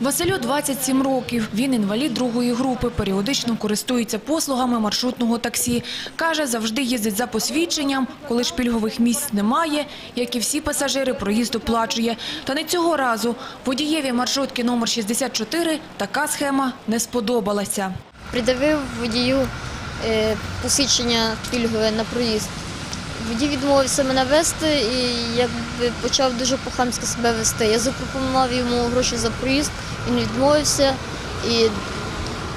Василю 27 років. Він інвалід другої групи, періодично користується послугами маршрутного таксі. Каже, завжди їздить за посвідченням, коли ж пільгових місць немає, як і всі пасажири, проїзд оплачує. Та не цього разу. Водієві маршрутки номер 64 така схема не сподобалася. Придавив водію е, посвідчення пільгове на проїзд. Водій відмовився мене вести і якби почав дуже похамськи себе вести. Я запропонував йому гроші за проїзд, він відмовився і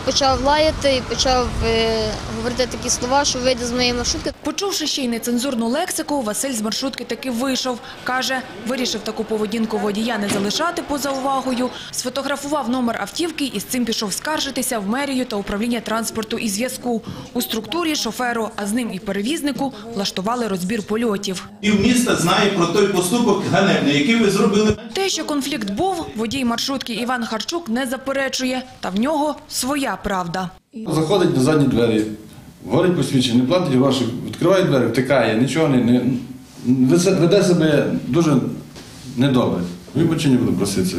почав лаяти і почав е, говорити такі слова, що вийде з моєї маршрутки. Почувши ще й нецензурну лексику, Василь з маршрутки таки вийшов. Каже, вирішив таку поведінку водія не залишати поза увагою, сфотографував номер автівки і з цим пішов скаржитися в мерію та управління транспорту і зв'язку. У структурі шоферу, а з ним і перевізнику, влаштували розбір польотів. Півміста знає про той поступок ганебний, який ви зробили. Те, що конфлікт був, водій маршрутки Іван Харчук не заперечує, та в нього своя правда. Заходить на задні двері, говорить посвідчення, не платить гроші, відкриває двері, втикає, нічого не, не веде- себе дуже недобре. Вибачення буду просити.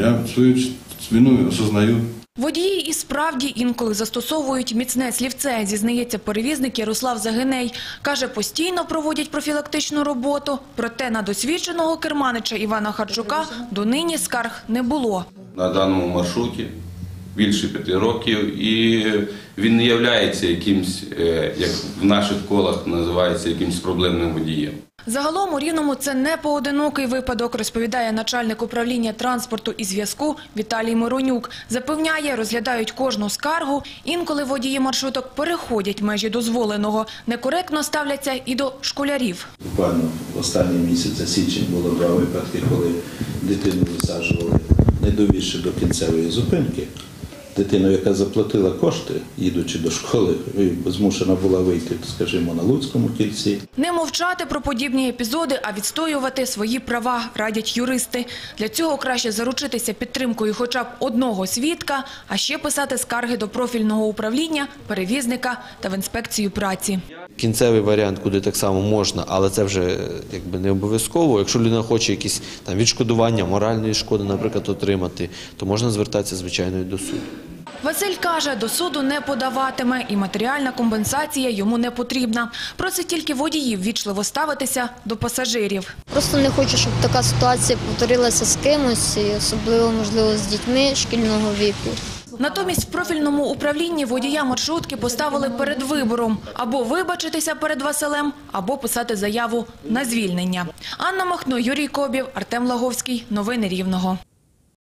Я свою вину осознаю. Водії і справді інколи застосовують міцне слівце, зізнається перевізник Ярослав Загиней. Каже, постійно проводять профілактичну роботу, проте на досвідченого керманича Івана Харчука донині скарг не було. на даному маршруті більше п'яти років, і він не є якимсь, е, як в наших колах називається, якимсь проблемним водієм. Загалом у Рівному це не поодинокий випадок, розповідає начальник управління транспорту і зв'язку Віталій Миронюк. Запевняє, розглядають кожну скаргу. Інколи водії маршруток переходять межі дозволеного. Некоректно ставляться і до школярів. Буквально в останній місяць за січень було два випадки, коли дитину висаджували, не довівши до кінцевої зупинки. Дитину, яка заплатила кошти, їдучи до школи, і змушена була вийти, скажімо, на Луцькому кільці. Не мовчати про подібні епізоди, а відстоювати свої права, радять юристи. Для цього краще заручитися підтримкою хоча б одного свідка, а ще писати скарги до профільного управління, перевізника та в інспекцію праці. Кінцевий варіант, куди так само можна, але це вже якби не обов'язково. Якщо людина хоче якісь там відшкодування моральної шкоди, наприклад, отримати, то можна звертатися звичайно і до суду. Василь каже, до суду не подаватиме і матеріальна компенсація йому не потрібна. Просить тільки водіїв вічливо ставитися до пасажирів. Просто не хочу, щоб така ситуація повторилася з кимось, і особливо, можливо, з дітьми шкільного віку. Натомість в профільному управлінні водія маршрутки поставили перед вибором – або вибачитися перед Василем, або писати заяву на звільнення. Анна Махно, Юрій Кобів, Артем Лаговський. Новини Рівного.